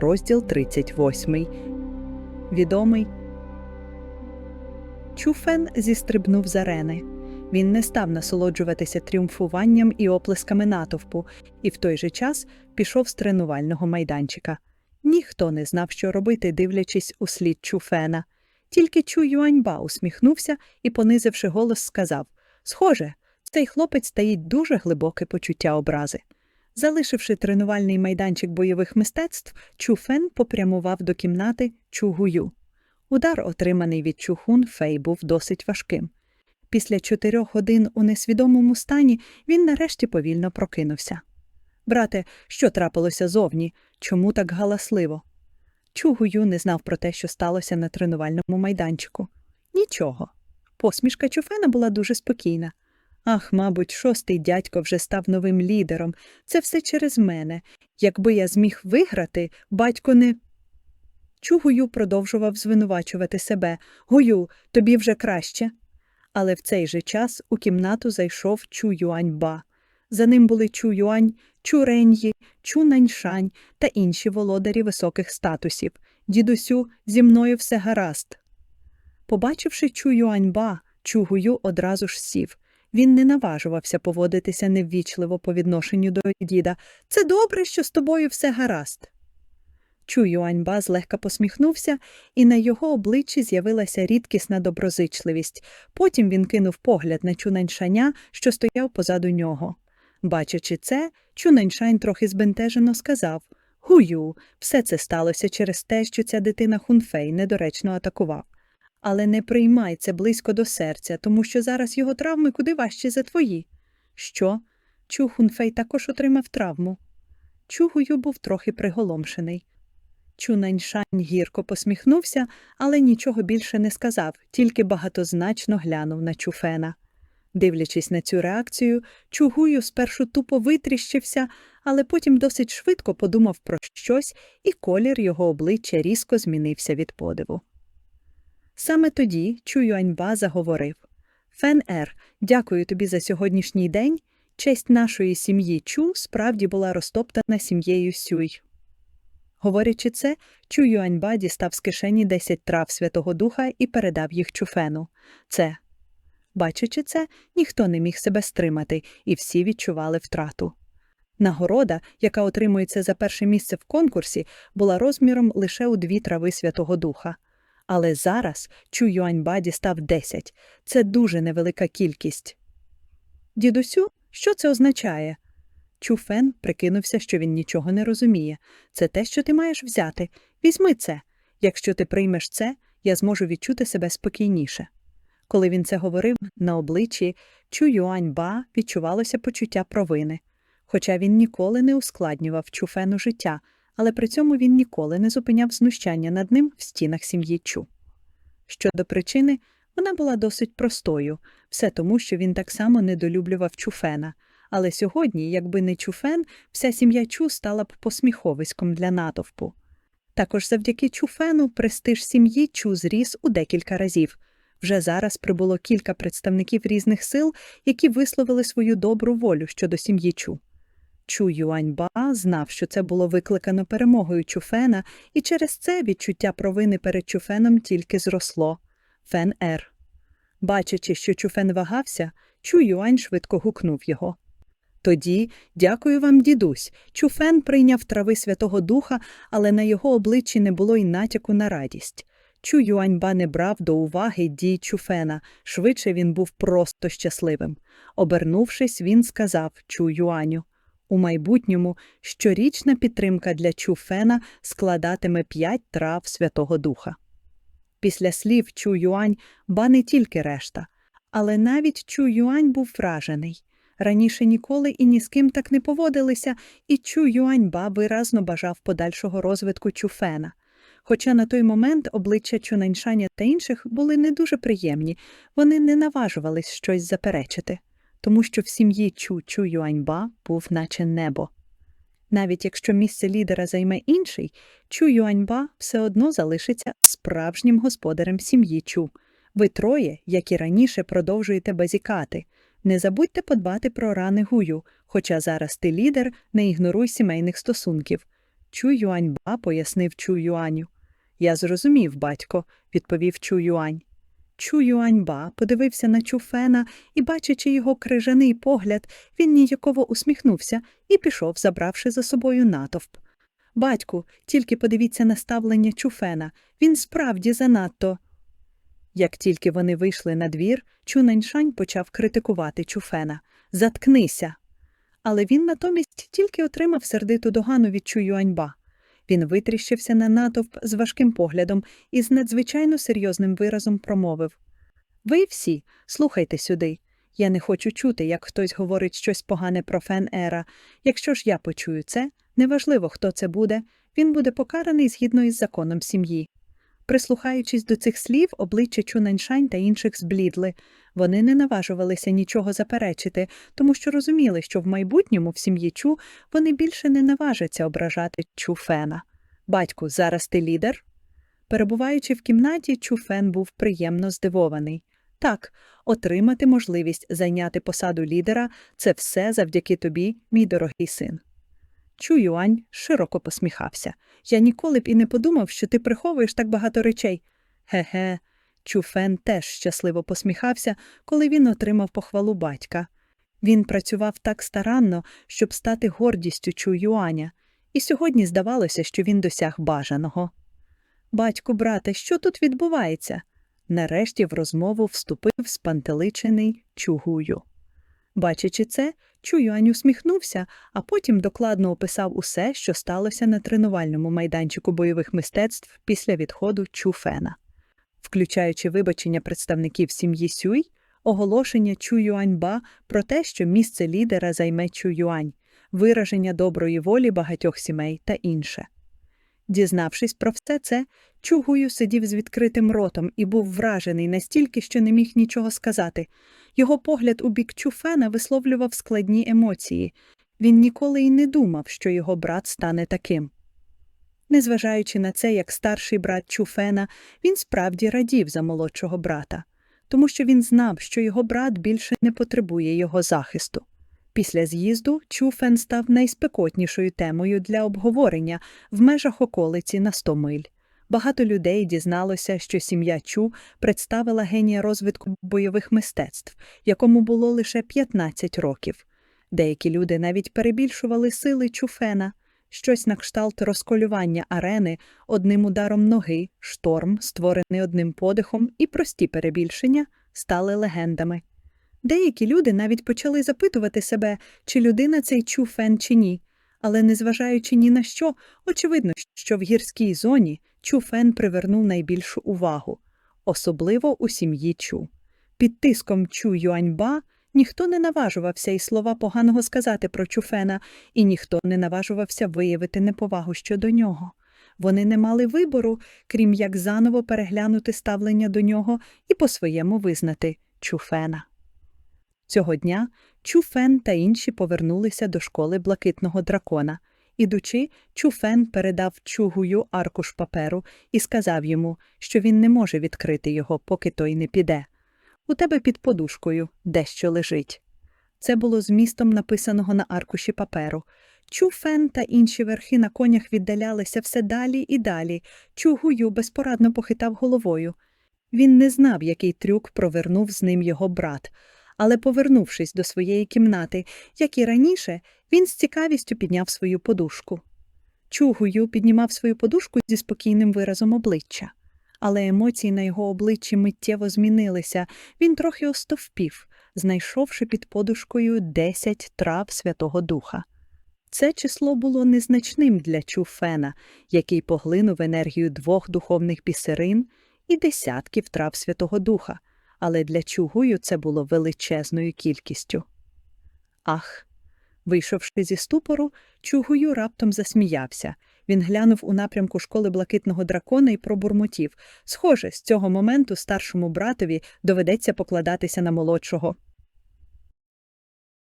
розділ 38. Відомий Чуфен зістрибнув з арени. Він не став насолоджуватися тріумфуванням і оплесками натовпу, і в той же час пішов з тренувального майданчика. Ніхто не знав, що робити, дивлячись у слід Чуфена. Тільки Чу Юаньба усміхнувся і, понизивши голос, сказав Схоже, цей хлопець таїть дуже глибоке почуття образи. Залишивши тренувальний майданчик бойових мистецтв, Чуфен попрямував до кімнати Чугую. Удар, отриманий від Чухун Фей, був досить важким. Після чотирьох годин у несвідомому стані він нарешті повільно прокинувся. Брате, що трапилося зовні? Чому так галасливо? Чугую не знав про те, що сталося на тренувальному майданчику. Нічого. Посмішка Чуфена була дуже спокійна. Ах, мабуть, шостий дядько вже став новим лідером. Це все через мене. Якби я зміг виграти, батько не. Чугую продовжував звинувачувати себе. Гую, тобі вже краще. Але в цей же час у кімнату зайшов Чу Юаньба. За ним були Чу Юань, Чу Реньї, Чу Наньшань та інші володарі високих статусів. Дідусю, зі мною все гаразд. Побачивши Чу Юаньба, Чу Гую одразу ж сів. Він не наважувався поводитися неввічливо по відношенню до діда. Це добре, що з тобою все гаразд. Чу Юаньба злегка посміхнувся, і на його обличчі з'явилася рідкісна доброзичливість. Потім він кинув погляд на Чунаньшаня, що стояв позаду нього. Бачачи це, Чунаньшань трохи збентежено сказав Гую, все це сталося через те, що ця дитина Хунфей недоречно атакував. Але не приймай це близько до серця, тому що зараз його травми куди важчі за твої. Що? Чу Хунфей також отримав травму. Чугую був трохи приголомшений. Чунаньшань гірко посміхнувся, але нічого більше не сказав, тільки багатозначно глянув на Чуфена. Дивлячись на цю реакцію, Чугую спершу тупо витріщився, але потім досить швидко подумав про щось, і колір його обличчя різко змінився від подиву. Саме тоді Чу Юаньба заговорив Фен Ер, дякую тобі за сьогоднішній день. Честь нашої сім'ї Чу справді була розтоптана сім'єю Сюй. Говорячи це, Чу Юаньба дістав з кишені 10 трав Святого Духа і передав їх Чуфену. Це. Бачачи це, ніхто не міг себе стримати, і всі відчували втрату. Нагорода, яка отримується за перше місце в конкурсі, була розміром лише у дві трави Святого Духа. Але зараз Чу Юаньба дістав 10. Це дуже невелика кількість. Дідусю, що це означає? Чуфен прикинувся, що він нічого не розуміє. Це те, що ти маєш взяти. Візьми це. Якщо ти приймеш це, я зможу відчути себе спокійніше. Коли він це говорив, на обличчі Чу Юаньба відчувалося почуття провини. Хоча він ніколи не ускладнював Чуфену життя, але при цьому він ніколи не зупиняв знущання над ним в стінах сім'ї Чу. Щодо причини, вона була досить простою, все тому, що він так само недолюблював Чуфена. Але сьогодні, якби не Чуфен, вся сім'я Чу стала б посміховиськом для натовпу. Також завдяки Чуфену престиж сім'ї Чу зріс у декілька разів. Вже зараз прибуло кілька представників різних сил, які висловили свою добру волю щодо сім'ї Чу. Чу Юаньба знав, що це було викликано перемогою Чуфена, і через це відчуття провини перед Чуфеном тільки зросло. Фен Ер. Бачачи, що Чуфен вагався, Чу Юань швидко гукнув його. Тоді, дякую вам, дідусь. Чуфен прийняв трави Святого Духа, але на його обличчі не було й натяку на радість. Чу Юаньба не брав до уваги дій Чуфена, швидше він був просто щасливим. Обернувшись, він сказав Чу Юаню. У майбутньому щорічна підтримка для Чуфена складатиме п'ять трав Святого Духа. Після слів Чу Юань ба не тільки решта, але навіть Чу Юань був вражений. Раніше ніколи і ні з ким так не поводилися, і Чу Юаньба виразно бажав подальшого розвитку Чуфена. Хоча на той момент обличчя Чунаньшаня та інших були не дуже приємні, вони не наважувались щось заперечити, тому що в сім'ї Чу Чу Юаньба був наче небо. Навіть якщо місце лідера займе інший, Чу Юаньба все одно залишиться справжнім господарем сім'ї Чу. Ви троє, як і раніше, продовжуєте базікати. Не забудьте подбати про рани гую, хоча зараз ти лідер, не ігноруй сімейних стосунків. Чу Юаньба пояснив Чу Юаню. Я зрозумів, батько, відповів Чу Юань. Чу Юаньба подивився на Чуфена і, бачачи його крижаний погляд, він ніяково усміхнувся і пішов, забравши за собою натовп. Батьку, тільки подивіться на ставлення Чуфена, він справді занадто. Як тільки вони вийшли на двір, Чунаньшань почав критикувати Чуфена. Заткнися. Але він натомість тільки отримав сердиту догану від Чуюаньба. Він витріщився на натовп з важким поглядом і з надзвичайно серйозним виразом промовив Ви всі, слухайте сюди. Я не хочу чути, як хтось говорить щось погане про Фен Ера. Якщо ж я почую це, неважливо, хто це буде, він буде покараний згідно із законом сім'ї. Прислухаючись до цих слів, обличчя Чунаньшань та інших зблідли. Вони не наважувалися нічого заперечити, тому що розуміли, що в майбутньому в сім'ї Чу вони більше не наважаться ображати Чу Фена. Батьку, зараз ти лідер? Перебуваючи в кімнаті, Чу Фен був приємно здивований. Так, отримати можливість зайняти посаду лідера це все завдяки тобі, мій дорогий син. Чу Юань широко посміхався. Я ніколи б і не подумав, що ти приховуєш так багато речей. Ге-ге, Чу Фен теж щасливо посміхався, коли він отримав похвалу батька. Він працював так старанно, щоб стати гордістю Чу Юаня, і сьогодні здавалося, що він досяг бажаного. Батьку, брате, що тут відбувається? Нарешті в розмову вступив спантеличений Чугую. Бачачи це, Чуюань усміхнувся, а потім докладно описав усе, що сталося на тренувальному майданчику бойових мистецтв після відходу Чуфена. Включаючи вибачення представників сім'ї Сюй, оголошення Чуюаньба про те, що місце лідера займе Чуюань, вираження доброї волі багатьох сімей та інше. Дізнавшись про все це, Чугую сидів з відкритим ротом і був вражений настільки, що не міг нічого сказати. Його погляд у бік Чуфена висловлював складні емоції. Він ніколи й не думав, що його брат стане таким. Незважаючи на це, як старший брат Чуфена, він справді радів за молодшого брата, тому що він знав, що його брат більше не потребує його захисту. Після з'їзду Чуфен став найспекотнішою темою для обговорення в межах околиці на 100 миль. Багато людей дізналося, що сім'я Чу представила генія розвитку бойових мистецтв, якому було лише 15 років. Деякі люди навіть перебільшували сили Чуфена, щось на кшталт розколювання арени одним ударом ноги, шторм, створений одним подихом, і прості перебільшення стали легендами. Деякі люди навіть почали запитувати себе, чи людина цей Чуфен чи ні. Але, незважаючи ні на що, очевидно, що в гірській зоні Чуфен привернув найбільшу увагу, особливо у сім'ї Чу. Під тиском Чу Юаньба ніхто не наважувався і слова поганого сказати про Чуфена, і ніхто не наважувався виявити неповагу щодо нього. Вони не мали вибору, крім як заново переглянути ставлення до нього і по-своєму визнати Чуфена. Цього дня Чуфен та інші повернулися до школи блакитного дракона. Ідучи, Чуфен передав Чугую аркуш паперу і сказав йому, що він не може відкрити його, поки той не піде. У тебе під подушкою дещо лежить. Це було змістом написаного на аркуші паперу. Чуфен та інші верхи на конях віддалялися все далі і далі. Чугую безпорадно похитав головою. Він не знав, який трюк провернув з ним його брат але, повернувшись до своєї кімнати, як і раніше, він з цікавістю підняв свою подушку. Чугую піднімав свою подушку зі спокійним виразом обличчя, але емоції на його обличчі миттєво змінилися, він трохи остовпів, знайшовши під подушкою десять трав Святого Духа. Це число було незначним для Чуфена, який поглинув енергію двох духовних бісерин і десятків трав Святого Духа, але для Чугую це було величезною кількістю. Ах. Вийшовши зі ступору, Чугую раптом засміявся. Він глянув у напрямку школи блакитного дракона і пробурмотів. Схоже, з цього моменту старшому братові доведеться покладатися на молодшого.